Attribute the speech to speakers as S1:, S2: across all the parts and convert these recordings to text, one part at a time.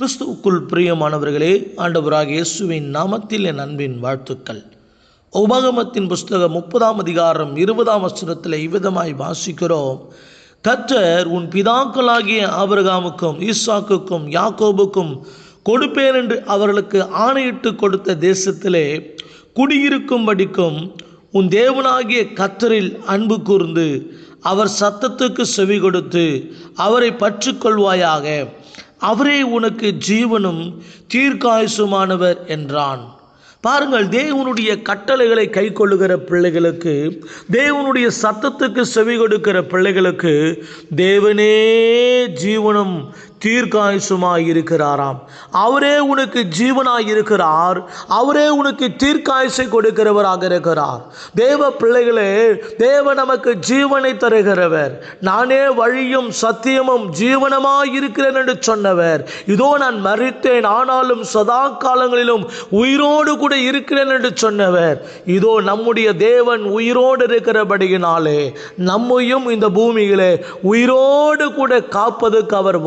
S1: கிறிஸ்துவுக்குள் பிரியமானவர்களே ஆண்டவராக இயேசுவின் நாமத்தில் என் அன்பின் வாழ்த்துக்கள். உபகமத்தின் புஸ்தகம் முப்பதாம் அதிகாரம் இருபதாம் வசனத்தில் இவ்விதமாய் வாசிக்கிறோம். கற்றர் உன் பிதாக்களாகிய ஆபரகாமுக்கும் ஈசாக்குக்கும் யாக்கோபுக்கும் கொடுப்பேன் என்று அவர்களுக்கு ஆணையிட்டு கொடுத்த தேசத்திலே குடியிருக்கும்படிக்கும் உன் தேவனாகிய கத்தரில் அன்பு கூர்ந்து அவர் சத்தத்துக்கு செவி கொடுத்து அவரை பற்றுக்கொள்வாயாக. அவரே உனக்கு ஜீவனும் தீர்க்காயுசுமானவர் என்றான். பாருங்கள் தேவனுடைய கட்டளைகளை கை கொள்ளுகிற பிள்ளைகளுக்கு தேவனுடைய சத்தத்துக்கு செவி கொடுக்கிற பிள்ளைகளுக்கு தேவனே ஜீவனும் தீர்க்காயுசுமாய் இருக்கிறாராம். அவரே உனக்கு ஜீவனாய் இருக்கிறார். அவரே உனக்கு தீர்க்காயுசை கொடுக்கிறவராக இருக்கிறார். தேவ பிள்ளைகளே தேவ நமக்கு ஜீவனை தருகிறவர். நானே வழியும் சத்தியமும் ஜீவனமாய் இருக்கிறேன் என்று சொன்னவர். இதோ நான் மறித்தேன் ஆனாலும் சதா காலங்களிலும் உயிரோடு கூட இருக்கிறேன் என்று சொன்னவர். இதோ நம்முடைய தேவன் உயிரோடு இருக்கிறபடியினாலே நம்மையும் இந்த பூமியிலே உயிரோடு கூட காப்பதற்கு அவர்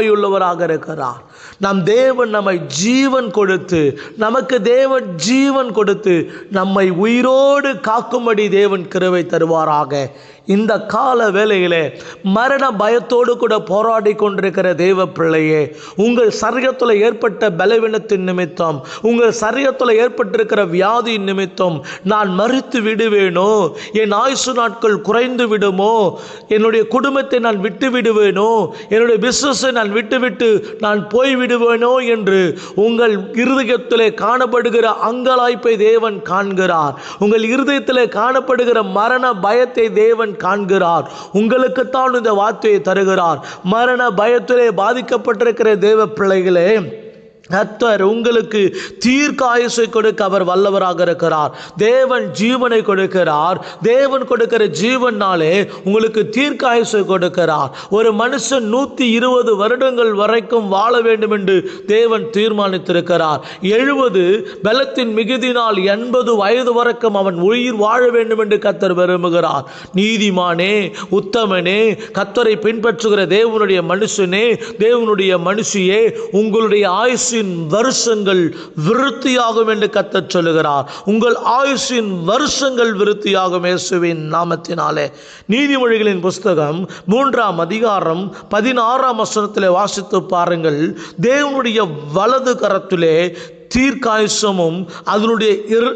S1: கிருபையுள்ளவராக இருக்கிறார். நம் தேவன் நம்மை ஜீவன் கொடுத்து நமக்கு தேவன் ஜீவன் கொடுத்து நம்மை உயிரோடு காக்கும்படி தேவன் கிருவை தருவாராக. இந்த கால வேளையிலே மரண பயத்தோடு கூட போராடி கொண்டிருக்கிற தேவ பிள்ளையே உங்கள் சரீரத்தில் ஏற்பட்ட பலவீனத்தின் நிமித்தம் உங்கள் சரீரத்தில் ஏற்பட்டிருக்கிற வியாதியின் நிமித்தம் நான் மறித்து விடுவேனோ? என் ஆயுசு நாட்கள் குறைந்து விடுமோ? என்னுடைய குடும்பத்தை நான் விட்டு விடுவேனோ? என்னுடைய பிஸ்னஸை நான் விட்டுவிட்டு நான் போய் விடுவேனோ என்று உங்கள் இருதயத்திலே காணப்படுகிற அங்கலாய்ப்பை தேவன் காண்கிறார். உங்கள் இருதயத்திலே காணப்படுகிற மரண பயத்தை தேவன் காண்கிறார். உங்களுக்குத்தான் இந்த வார்த்தையை தருகிறார். மரண பயத்திலே பாதிக்கப்பட்டிருக்கிற தேவ பிள்ளைகளே கத்தர் உங்களுக்கு தீர்க்காயுசை கொடுக்க அவர் வல்லவராக இருக்கிறார். தேவன் ஜீவனை கொடுக்கிறார். தேவன் கொடுக்கிற ஜீவனாலே உங்களுக்கு தீர்க்காயுசை கொடுக்கிறார். ஒரு மனுஷன் நூற்றி இருபது வருடங்கள் வரைக்கும் வாழ வேண்டும் என்று தேவன் தீர்மானித்திருக்கிறார். எழுபது பலத்தின் மிகுதினால் எண்பது வயது வரைக்கும் அவன் உயிர் வாழ வேண்டும் என்று கத்தர் விரும்புகிறார். நீதிமானே உத்தமனே கத்தரை பின்பற்றுகிற தேவனுடைய மனுஷனே தேவனுடைய மனுஷியே உங்களுடைய ஆயுஷின் வருஷங்கள் விருத்தியாகும் என்று கத்தச் சொல்லுகிறார். உங்கள் ஆயுஷின் வருஷங்கள் விருத்தியாகும் இயேசுவின் நாமத்தினாலே. நீதிமொழிகளின் புஸ்தகம் மூன்றாம் அதிகாரம் பதினாறாம் வசனத்தில் வாசித்து பாருங்கள். தேவனுடைய வலது கரத்திலே தீர்க்காயுசமும் அதனுடைய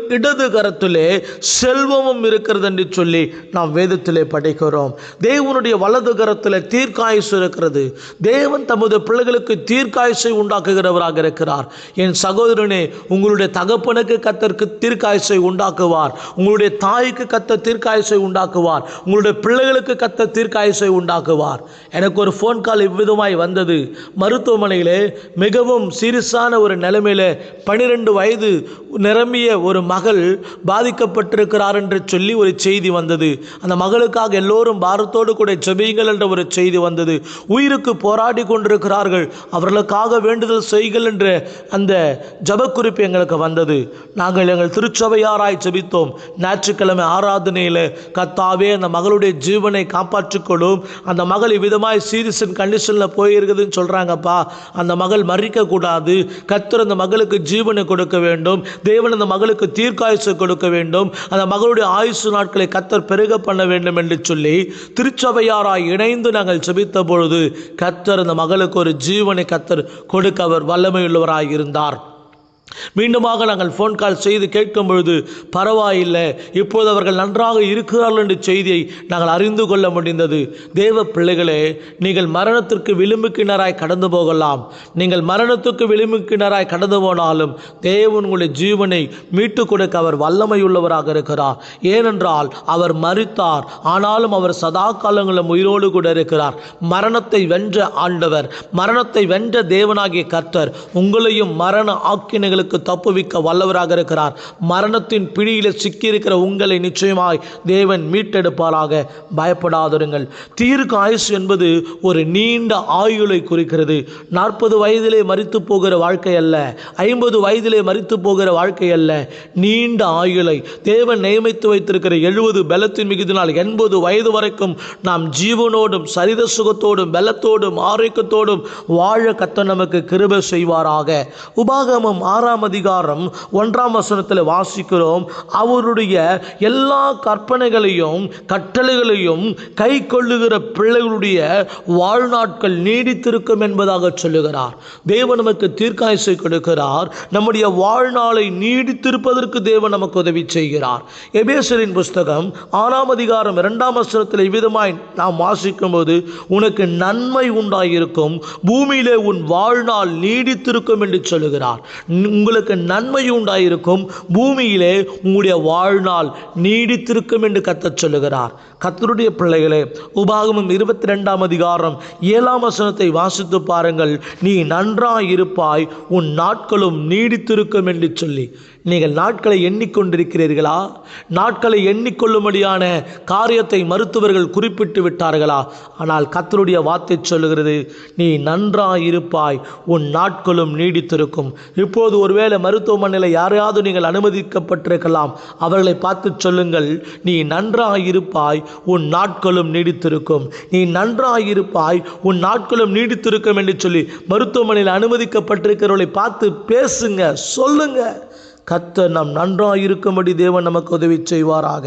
S1: இடது கரத்திலே செல்வமும் இருக்கிறது என்று சொல்லி நாம் வேதத்திலே படிக்கிறோம். தேவனுடைய வலது கரத்தில் தீர்க்காயுசு இருக்கிறது. தேவன் தமது பிள்ளைகளுக்கு தீர்க்காயுசை உண்டாக்குகிறவராக இருக்கிறார். என் சகோதரனே உங்களுடைய தகப்பனுக்கு கத்தற்கு தீர்க்காயுசை உண்டாக்குவார். உங்களுடைய தாய்க்கு கத்த தீர்க்காயுசை உண்டாக்குவார். உங்களுடைய பிள்ளைகளுக்கு கத்த தீர்க்காயுசை உண்டாக்குவார். எனக்கு ஒரு ஃபோன் கால் இவ்விதமாய் வந்தது. மருத்துவமனையிலே மிகவும் சீரியஸான ஒரு நிலைமையில பனிரெண்டு வயது நிரம்பிய ஒரு மகள் பாதிக்கப்பட்டிருக்கிறார் என்று சொல்லி ஒரு செய்தி வந்தது. அந்த மகளுக்காக எல்லோரும் பாரத்தோடு கூட செபியுங்கள் என்ற ஒரு செய்தி வந்தது. உயிருக்கு போராடி கொண்டிருக்கிறார்கள். அவர்களுக்காக வேண்டுதல் செய்கள் என்ற அந்த ஜபக்குறிப்பு எங்களுக்கு வந்தது. நாங்கள் எங்கள் திருச்சபையாராய் செபித்தோம் ஞாயிற்றுக்கிழமை ஆராதனையில் கத்தாவே அந்த மகளுடைய ஜீவனை காப்பாற்றிக்கொள்ளும். அந்த மகள் இவ்விதமாய் சீரியஸ் கண்டிஷனில் போயிருக்குதுன்னு சொல்கிறாங்கப்பா அந்த மகள் மறிக்கக்கூடாது. கத்தர் அந்த மகளுக்கு ஜீவனை கொடுக்க வேண்டும். தேவன் அந்த மகளுக்கு தீர்க்காயுசு கொடுக்க வேண்டும். அந்த மகளுடைய ஆயுசு நாட்களை கத்தர் பெருக பண்ண வேண்டும் என்று சொல்லி திருச்சபையாராய் இணைந்து நாங்கள் செபித்த பொழுது கத்தர் அந்த மகளுக்கு ஒரு ஜீவனை கத்தர் கொடுக்க அவர் வல்லமையுள்ளவராய் இருந்தார் மீண்டுமாக நாங்கள் ஃபோன் கால் செய்து கேட்கும் பொழுது பரவாயில்லை இப்போது அவர்கள் நன்றாக இருக்கிறார்கள் என்ற செய்தியை நாங்கள் அறிந்து கொள்ள முடிந்தது. தேவ பிள்ளைகளே நீங்கள் மரணத்திற்கு விளிம்புக்கிணராய் கடந்து போகலாம். நீங்கள் மரணத்துக்கு விளிம்புக்கிணராய் கடந்து போனாலும் தேவன் உங்களுடைய ஜீவனை மீட்டுக் கொடுக்க அவர் வல்லமையுள்ளவராக இருக்கிறார். ஏனென்றால் அவர் மறித்தார் ஆனாலும் அவர் சதா காலங்களும் உயிரோடு கூட இருக்கிறார். மரணத்தை வென்ற ஆண்டவர் மரணத்தை வென்ற தேவனாகிய கர்த்தர் உங்களையும் மரண ஆக்கினை பிள்ளைகளுக்கு தப்புவிக்க வல்லவராக இருக்கிறார். மரணத்தின் பிடியில் சிக்கியிருக்கிற உங்களை நிச்சயமாய் தேவன் மீட்டெடுப்பாராக. பயப்படாதிருங்கள். தீர்க்க ஆயுசு என்பது ஒரு நீண்ட ஆயுளை குறிக்கிறது. நாற்பது வயதிலே மறித்து போகிற வாழ்க்கை அல்ல. ஐம்பது வயதிலே மறித்து போகிற வாழ்க்கை அல்ல. நீண்ட ஆயுளை. தேவன் நியமித்து வைத்திருக்கிற எழுபது பலத்தின் மிகுதினால் எண்பது வயது வரைக்கும் நாம் ஜீவனோடும் சரீர சுகத்தோடும் பலத்தோடும் ஆரோக்கியத்தோடும் வாழ கத்த நமக்கு கிருபை செய்வாராக. உபாகமம் ஆறாம் அதிகாரம் ஒன்றாம் வசனத்தில் வாசிக்கிறோம் அவருடைய எல்லா கற்பனைகளையும் கட்டளைகளையும் கை கொள்ளுகிற பிள்ளைகளுடைய வாழ்நாட்கள் நீடித்திருக்கும் என்பதாக சொல்லுகிறார். தேவன் நமக்கு தீர்க்காயசை கொடுக்கிறார். நம்முடைய வாழ்நாளை நீடித்திருப்பதற்கு தேவன் நமக்கு உதவி செய்கிறார். எபேசரின் புஸ்தகம் ஆறாம் அதிகாரம் இரண்டாம் வசனத்தில் இவ்விதமாய் நாம் வாசிக்கும் போது உனக்கு நன்மை உண்டாயிருக்கும் பூமியிலே உன் வாழ்நாள் நீடித்திருக்கும் என்று சொல்லுகிறார். உங்களுக்கு நன்மை உண்டாயிருக்கும். பூமியிலே உங்களுடைய வாழ்நாள் நீடித்திருக்கும் என்று கத்தச் சொல்லுகிறார். கத்தருடைய பிள்ளைகளே உபாகமம் இருபத்தி ரெண்டாம் அதிகாரம் ஏழாம் வசனத்தை வாசித்து பாருங்கள். நீ நன்றாயிருப்பாய் உன் நாட்களும் நீடித்திருக்கும் என்று சொல்லி. நீங்கள் நாட்களை எண்ணிக்கொண்டிருக்கிறீர்களா? நாட்களை எண்ணிக்கொள்ளும்படியான காரியத்தை மருத்துவர்கள் குறிப்பிட்டு விட்டார்களா? ஆனால் கத்தருடைய வார்த்தை சொல்லுகிறது நீ நன்றாயிருப்பாய் உன் நாட்களும் நீடித்திருக்கும். இப்போது ஒருவேளை மருத்துவமனையில் யாரையாவது நீங்கள் அனுமதிக்கப்பட்டிருக்கலாம் அவர்களை பார்த்து சொல்லுங்கள் நீ நன்றாயிருப்பாய் உன் நாட்களும் நீடித்திருக்கும். நீ நன்றாயிருப்பாய் உன் நாட்களும் நீடித்திருக்கும் என்று சொல்லி மருத்துவமனையில் அனுமதிக்கப்பட்டிருக்கிறவர்களை பார்த்து பேசுங்க சொல்லுங்கள் கத்த நாம் நன்றாக இருக்கும்படி தேவன் நமக்கு உதவி செய்வாராக.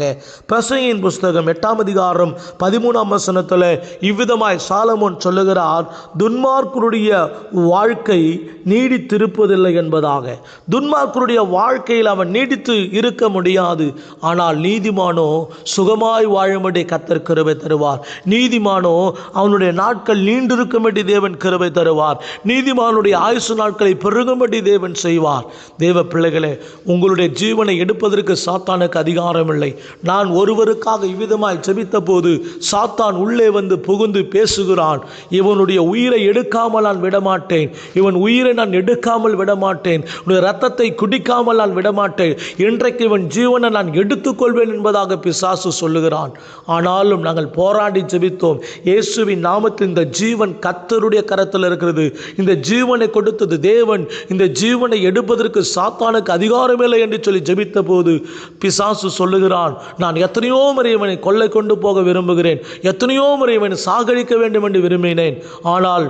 S1: பசையின் புஸ்தகம் எட்டாம் அதிகாரம் பதிமூணாம் வசனத்தில் இவ்விதமாய் சாலமோன் சொல்லுகிறார் துன்மார்க்கருடைய வாழ்க்கை நீடித்திருப்பதில்லை என்பதாக. துன்மார்க்கருடைய வாழ்க்கையில் அவன் நீடித்து இருக்க முடியாது. ஆனால் நீதிமானோ சுகமாய் வாழும்படி கத்தர் கிருபை தருவார். நீதிமானோ அவனுடைய நாட்கள் நீண்டிருக்கும்படி தேவன் கிருபை தருவார். நீதிமானுடைய ஆயுசு நாட்களை பெருகும்படி தேவன் செய்வார். தேவ பிள்ளைகளே உங்களுடைய ஜீவனை எடுப்பதற்கு சாத்தானுக்கு அதிகாரம் இல்லை நான் ஒருவருக்காக இவ்விதமாய் ஜெபித்த போது சாத்தான் உள்ளே வந்து புகுந்து பேசுகிறான். இவனுடைய உயிரை எடுக்காமல் நான் விடமாட்டேன். இவன் உயிரை நான் எடுக்காமல் விடமாட்டேன். உன்னுடைய ரத்தத்தை குடிக்காமல் நான் விடமாட்டேன். இன்றைக்கு இவன் ஜீவனை நான் எடுத்துக்கொள்வேன் என்பதாக பிசாசு சொல்லுகிறான். ஆனாலும் நாங்கள் போராடி ஜெபித்தோம். இயேசுவின் நாமத்தில் இந்த ஜீவன் கத்தருடைய கரத்தில் இருக்கிறது. இந்த ஜீவனை கொடுத்தது தேவன். இந்த ஜீவனை எடுப்பதற்கு சாத்தானுக்கு அதிகாரம் அதிகாரமில்லை என்று சொல்லி ஜெபித்த போது பிசாசு சொல்லுகிறான் நான் எத்தனையோ முறை இவனை கொள்ளை கொண்டு போக விரும்புகிறேன் எத்தனையோ முறை இவனை சாகடிக்க வேண்டும் என்று விரும்பினேன். ஆனால்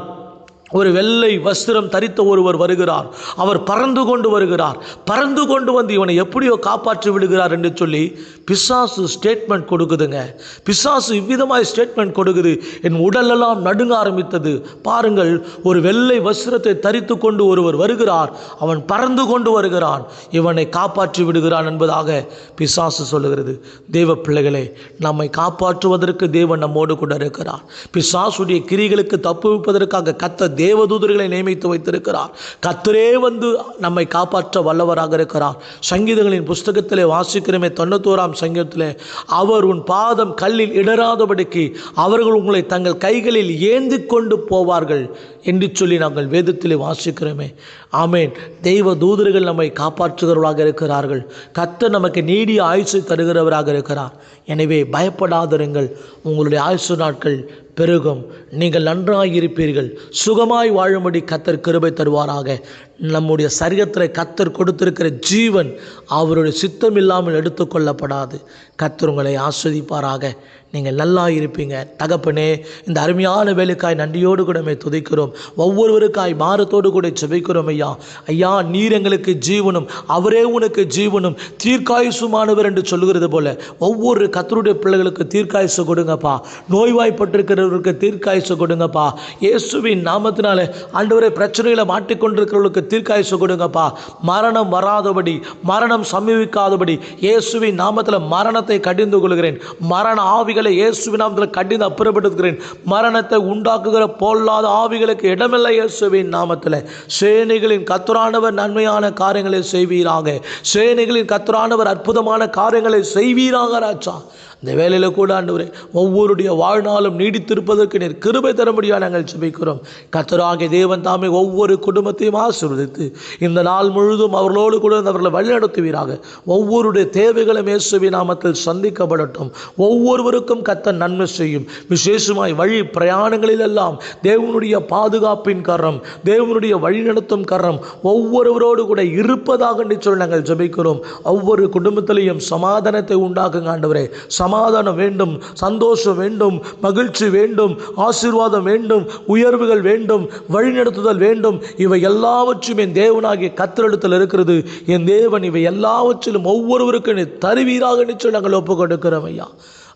S1: ஒரு வெள்ளை வஸ்திரம் தரித்த ஒருவர் வருகிறார். அவர் பறந்து கொண்டு வருகிறார். பறந்து கொண்டு வந்து இவனை எப்படியோ காப்பாற்றி விடுகிறார் என்று சொல்லி பிசாசு ஸ்டேட்மெண்ட் கொடுக்குதுங்க. பிசாசு இவ்விதமாய் ஸ்டேட்மெண்ட் கொடுக்குது. என் உடலெல்லாம் நடுங்க ஆரம்பித்தது. பாருங்கள் ஒரு வெள்ளை வஸ்திரத்தை தரித்து கொண்டு ஒருவர் வருகிறார். அவன் பறந்து கொண்டு வருகிறான். இவனை காப்பாற்றி விடுகிறான் என்பதாக பிசாசு சொல்லுகிறது. தேவ பிள்ளைகளே நம்மை காப்பாற்றுவதற்கு தேவன் நம்மோடு கூட இருக்கிறார். பிசாசுடைய கிரிகளுக்கு தப்புவிப்பதற்காக கத்த தேவதூதர்களை நியமித்து வைத்திருக்கிறார். கத்தரே வந்து நம்மை காப்பாற்ற வல்லவராக இருக்கிறார். சங்கீதங்களின் புஸ்தகத்திலே வாசிக்கிறமே தொண்ணூத்தோராம் சங்கீதத்திலே அவர் உன் பாதம் கல்லில் இடராதபடிக்கு அவர்கள் உங்களை தங்கள் கைகளில் ஏந்தி கொண்டு போவார்கள். என்று சொல்லி நாங்கள் வேதத்திலே வாசிக்கிறோமே. ஆமேன். தெய்வ தூதர்கள் நம்மை காப்பாற்றுகிறவர்களாக இருக்கிறார்கள். கத்த நமக்கு நீடிய ஆயுசை தருகிறவராக இருக்கிறார். எனவே பயப்படாதிருங்கள். உங்களுடைய ஆயுசு நாட்கள் பெருகும். நீங்கள் நன்றாக இருப்பீர்கள் சுகமாய் வாழும்படி கத்தர் கிருபை தருவாராக. நம்முடைய சரீரத்தில் கத்தர் கொடுத்திருக்கிற ஜீவன் அவருடைய சித்தம் இல்லாமல் எடுத்துக்கொள்ளப்படாது. கத்தர் உங்களை ஆஸ்வதிப்பாராக. நீங்கள் நல்லா இருப்பீங்க. தகப்பனே இந்த அருமையான வேலைக்காய் நன்றியோடு கூட மே துதிக்கிறோம். ஒவ்வொருவருக்காய் பாரத்தோடு கூட செபிக்கிறோம் ஐயா. ஐயா நீர் எங்களுக்கு ஜீவனும் அவரே உனக்கு ஜீவனும். தீர்க்காயுசுமானவர் என்று சொல்லுகிறது போல ஒவ்வொரு கத்தருடைய பிள்ளைகளுக்கு தீர்க்காயுசு கொடுங்கப்பா. நோய்வாய்ப்பட்டிருக்கிறவருக்கு தீர்க்காயுசு கொடுங்கப்பா. இயேசுவின் நாமத்தினால ஆண்டவரே பிரச்சனைகளை மாட்டிக்கொண்டிருக்கிறவர்களுக்கு தீர்க்காயசு கொடுங்கப்பா. மரணம் வராதபடி மரணம் சமீபிக்காதபடி இயேசுவின் நாமத்தில் மரணத்தை கடிந்து கொள்கிறேன். மரண ஆவிகளை இயேசுவின் நாமத்தில் கடிந்து அப்புறப்படுத்துகிறேன். மரணத்தை உண்டாக்குகிற பொல்லாத ஆவிகளுக்கு இடமில்லை இயேசுவின் நாமத்தில். சேனைகளின் கத்துரானவர் நன்மையான காரியங்களை செய்வீராக. சேனைகளின் கத்துரானவர் அற்புதமான காரியங்களை செய்வீராக ராஜா. இந்த வேலையில் கூட ஆண்டவரே ஒவ்வொருடைய வாழ்நாளும் நீடித்திருப்பதற்கு நீர் கிருபை தரும்படியாக நாங்கள் சுபிக்கிறோம் கத்தராகிய தேவன் தாமே ஒவ்வொரு குடும்பத்தையும் ஆசிர்வதித்து இந்த நாள் முழுதும் அவர்களோடு கூட அவர்களை வழிநடத்துவீராக. ஒவ்வொருடைய தேவைகளும் இயேசுவின் நாமத்தில் சந்திக்கப்படட்டும். ஒவ்வொருவருக்கும் கத்த நன்மை செய்யும். விசேஷமாய் வழி பிரயாணங்களிலெல்லாம் தேவனுடைய பாதுகாப்பின் கரம் தேவனுடைய வழிநடத்தும் கரம் ஒவ்வொருவரோடு கூட இருப்பதாக என்று சொல்லி நாங்கள் ஜபிக்கிறோம். ஒவ்வொரு குடும்பத்திலையும் சமாதானத்தை உண்டாக்குங்க ஆண்டவரே. சமாதானம் வேண்டும் சந்தோஷம் வேண்டும் மகிழ்ச்சி வேண்டும் ஆசீர்வாதம் வேண்டும் உயர்வுகள் வேண்டும் வழிநடத்துதல் வேண்டும். இவை எல்லாவற்றும் என் தேவனாகிய கத்திரெடுத்தல் இருக்கிறது. என் தேவன் இவை எல்லாவற்றிலும் ஒவ்வொருவருக்கும் நீ தருவீராக நிச்சயம் நாங்கள் ஒப்பு கொடுக்கிறோம் ஐயா.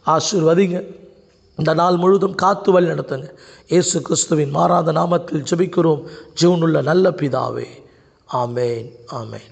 S1: ஆசீர்வதிங்க. இந்த நாள் முழுதும் காத்து வழி நடத்துங்க. இயேசு கிறிஸ்துவின் மாறாத நாமத்தில் ஜெபிக்கிறோம். ஜீவனுள்ள நல்ல பிதாவே. ஆமேன் ஆமேன்.